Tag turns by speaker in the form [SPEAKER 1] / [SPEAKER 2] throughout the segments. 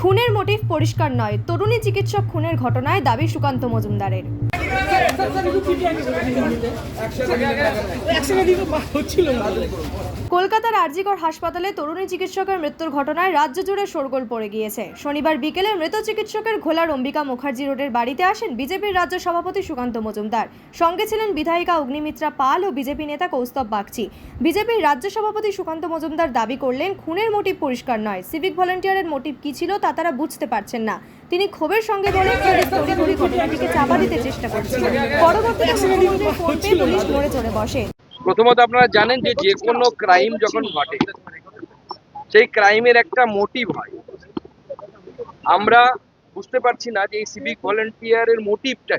[SPEAKER 1] খুনের মোটিভ পরিষ্কার নয়। তরুণী চিকিৎসক খুনের ঘটনায় দাবি সুকান্ত মজুমদারের। কলকাতার আরজিকর হাসপাতালে তরুণী চিকিৎসকের মৃত্যুর ঘটনায় রাজ্য জুড়ে শোরগোল পড়ে গিয়েছে। শনিবার বিকেলে মৃত চিকিৎসকের ঘোলার অম্বিকা মুখার্জি রোডের বাড়িতে আসেন বিজেপির রাজ্য সভাপতি সুকান্ত মজুমদার। সঙ্গে ছিলেন বিধায়িকা অগ্নিমিত্রা পাল ও বিজেপি নেতা কৌস্তব বাগচি। বিজেপির রাজ্য সভাপতি সুকান্ত মজুমদার দাবি করলেন, খুনের মোটিভ পরিষ্কার নয়। সিভিক ভলেন্টিয়ারের মোটিভ কি ছিল তা তারা বুঝতে পারছেন না। তিনি ক্ষোভের সঙ্গে তড়িঘড়ি ঘটনাটিকে চাপা দিতে চেষ্টা করছিল পরবর্তীতে পুলিশ নড়ে চড়ে বসে।
[SPEAKER 2] প্রথমত আপনারা জানেন যে যে কোনো ক্রাইম যখন ঘটে, সেই ক্রাইমের একটা মোটিভ হয়। আমরা বুঝতে পারছি না যে এই সিভিক ভলেন্টিয়ারের মোটিভটা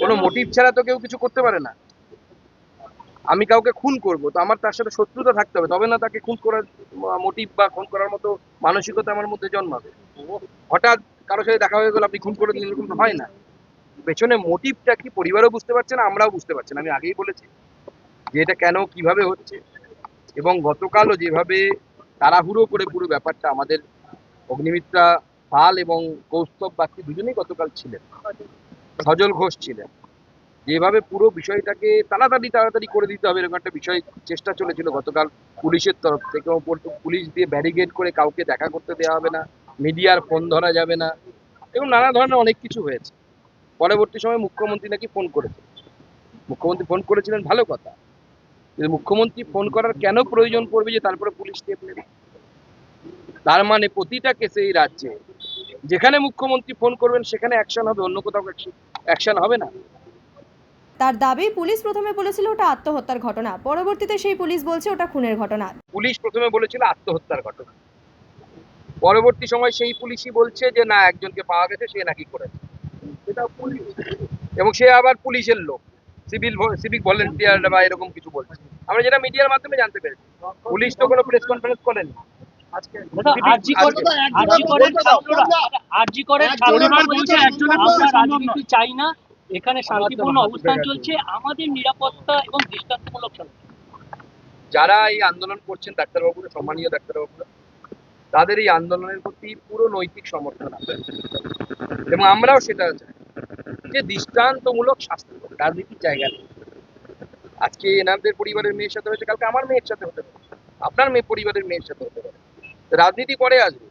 [SPEAKER 2] কোনো মোটিভ ছাড়া তো কেউ কিছু করতে পারে না। আমি কাউকে খুন করব, তো আমার তার সাথে শত্রুতা থাকতে হবে, তবে না তাকে খুন করার মোটিভ বা খুন করার মতো মানসিকতা আমার মধ্যে জন্মাবে। হঠাৎ কারোর সাথে দেখা হয়ে গেল, আপনি খুন করে দিলেন, এরকম হয় না। পেছনে মোটিভটা কি পরিবারও বুঝতে পারছে না, আমরাও বুঝতে পারছি না। আমি আগেই বলেছি যে এটা কেন, কীভাবে হচ্ছে। এবং গতকালও যেভাবে তাড়াহুড়ো করে পুরো ব্যাপারটা আমাদের অগ্নিমিত্রা পাল এবং কৌস্তব বাকি দুজনেই গতকাল ছিলেন। সজল ঘোষ ছিলেন। যেভাবে পুরো বিষয়টাকে তাড়াতাড়ি তাড়াতাড়ি করে দিতে হবে এরকম একটা বিষয় চেষ্টা চলেছিল গতকাল পুলিশের তরফ থেকে। পুলিশ দিয়ে ব্যারিকেড করে কাউকে দেখা করতে দেওয়া হবে না, মিডিয়ার ফোন ধরা যাবে না, এবং নানা ধরনের অনেক কিছু হয়েছে। পরবর্তী সময় মুখ্যমন্ত্রী নাকি ফোন করেছেন। মুখ্যমন্ত্রী ফোন করেছিলেন ভালো কথা। কিন্তু মুখ্যমন্ত্রী ফোন করার কেন প্রয়োজন পড়বে যে তারপরে পুলিশ স্টেপ নেবে তার মানে প্রতিটা কেসে এই রাজ্যে যেখানে মুখ্যমন্ত্রী ফোন করবেন সেখানে অ্যাকশন হবে অন্য কোথাও অ্যাকশন হবে না।
[SPEAKER 1] তার দাবি পুলিশ প্রথমে বলেছিল ওটা আত্মহত্যার ঘটনা। পরবর্তীতে সেই পুলিশ বলছে ওটা খুনের ঘটনা।
[SPEAKER 2] পুলিশ প্রথমে বলেছিল আত্মহত্যার ঘটনা। পরবর্তী সময় সেই পুলিশই বলছে যে না একজনকে পাওয়া গেছে সে নাকি করেছে। এবং সে আবার পুলিশের লোক। সিভিল সিভিক ভলেন্টিয়ার বা এরকম কিছু বলছে। আমরা যেটা মিডিয়ার মাধ্যমে জানতে পেরেছি। পুলিশ তো কোনো প্রেস কনফারেন্স করেনি।
[SPEAKER 3] চাই না। এখানে শান্তিপূর্ণ অবস্থান চলছে। আমাদের নিরাপত্তা এবং দৃষ্টান্তমূলক
[SPEAKER 2] যারা এই আন্দোলন করছেন ডাক্তারবাবুরা সম্মানীয় ডাক্তারবাবুরা তাদের এই আন্দোলনের প্রতি পুরো নৈতিক সমর্থন আছে। এবং আমরাও সেটা চাই। যে দৃষ্টান্তমূলক শাস্তি রাজনীতির জায়গা নেই। আজকে এনাদের পরিবারের মেয়ের সাথে হয়েছে, কালকে আমার মেয়ের সাথে হতে পারে। আপনার মেয়ে পরিবারের মেয়ের সাথে হতে পারে। রাজনীতি পরে আসবে।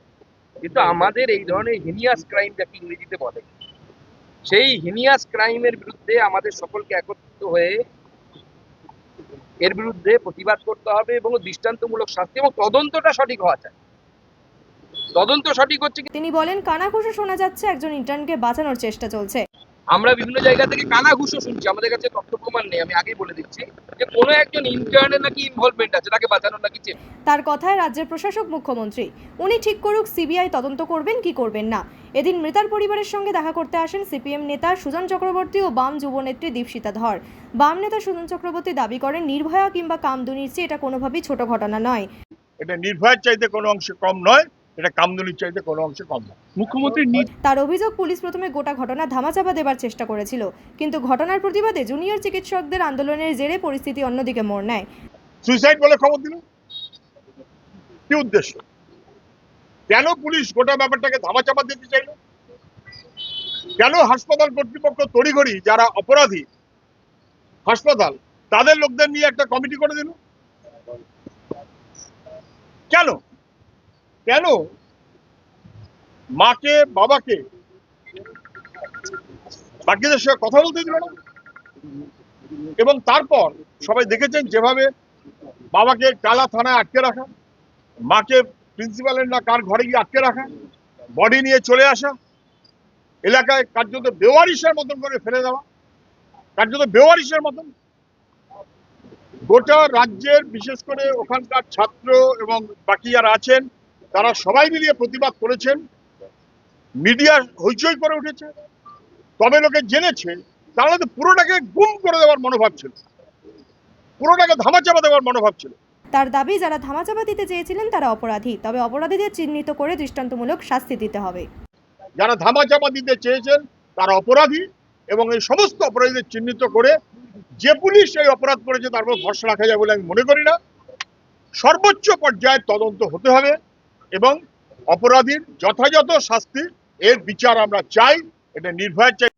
[SPEAKER 2] কিন্তু আমাদের এই ধরনের হিনিয়াস ক্রাইম যাকে ইংরেজিতে বলে, সেই হিনিয়াস ক্রাইমের বিরুদ্ধে আমাদের সকলকে একত্রিত হয়ে এর বিরুদ্ধে প্রতিবাদ করতে হবে এবং দৃষ্টান্তমূলক শাস্তি এবং তদন্তটা সঠিক হওয়া চাই। তদন্ত সঠিক হচ্ছে
[SPEAKER 1] তিনি বলেন কানাঘুষো শোনা যাচ্ছে একজন ইন্টার্নকে বাঁচানোর চেষ্টা চলছে।
[SPEAKER 2] আমরা বিভিন্ন জায়গা থেকে কানা ঘুষো শুনছি আমাদের কাছে তথ্য প্রমাণ নেই আমি আগেই বলে দিচ্ছি যে কোনো একজন ইন্টার্নের নাকি ইনভলভমেন্ট আছে তাকে বাঁচানোর নাকি
[SPEAKER 1] তার কথায় রাজ্যের প্রশাসক মুখ্যমন্ত্রী উনি ঠিক করুক সিবিআই তদন্ত করবেন কি করবেন না। এদিন মৃতার পরিবারের সঙ্গে দেখা করতে আসেন সিপিএম নেতা সুজন চক্রবর্তী ও বাম যুবনেত্রী দীপশিতা ধর। বাম নেতা সুজন চক্রবর্তী দাবি করেন নির্ভয়া কিংবা কামদুনির চেয়ে এটা কোনোভাবেই ছোট ঘটনা নয়।
[SPEAKER 4] এটা নির্ভয়ের চাইতে কোনো অংশে কম নয়। এটা কামদুনির চাইতে কোনো অংশে কম
[SPEAKER 3] নি-
[SPEAKER 1] তার অভিযোগ পুলিশ প্রথমে গোটা ঘটনা ধামাচাপা দেবার চেষ্টা করেছিল কিন্তু ঘটনার প্রতিবাদে জুনিয়র চিকিৎসকদের আন্দোলনের জেরে পরিস্থিতি অন্যদিকে মোড় নেয়।
[SPEAKER 4] সুইসাইড বলে খবর দিল কি উদ্দেশ্য? কেন পুলিশ গোটা ব্যাপারটাকে ধামাচাপা দিতে চাইল? কেন হাসপাতাল কর্তৃপক্ষ তড়িঘড়ি যারা অপরাধী হাসপাতাল তাদের লোকদের নিয়ে একটা কমিটি করে দিল? কেন? কেন? মাকে, বাবাকে? বাকিদের সঙ্গে কথা বলতে দিল না। এবং তারপর সবাই দেখেছেন যেভাবে বাবাকে টালা থানায় আটকে রাখা, মাকে প্রিন্সিপালের না কার ঘরে গিয়ে আটকে রাখা, বডি নিয়ে চলে আসা, এলাকায় কার্যত বেওয়ারিশের মতন করে ফেলে দেওয়া, কার্যত বেওয়ারিশের মতন। গোটা রাজ্যের বিশেষ করে ওখানকার ছাত্র এবং বাকি যারা আছেন তারা সবাই মিলিয়ে প্রতিবাদ করেছেন। মিডিয়া হইচই করে উঠেছে। তবে লোকে জেনেছে তাহলে তো পুরোটাকে গুম করে দেওয়ার মনোভাব ছিল। পুরোটাকে ধামাচাপা দেওয়ার মনোভাব ছিল।
[SPEAKER 1] তার দাবি যারা ধামাচাপা দিতে চেয়েছিলেন তারা অপরাধী। তবে অপরাধীদের চিহ্নিত করে দৃষ্টান্তমূলক শাস্তি দিতে হবে।
[SPEAKER 4] যারা ধামাচাপা দিতে চেয়েছেন তারা অপরাধী এবং এই সমস্ত অপরাধীদের চিহ্নিত করে যে পুলিশ এই অপরাধ করেছে তার উপর ভরসা রাখা যায় বলে আমি মনে করি না। সর্বোচ্চ পর্যায়ে তদন্ত হতে হবে। এবং অপরাধীর যথাযথ শাস্তি এর বিচার আমরা চাই এটা নির্ভয় চাই।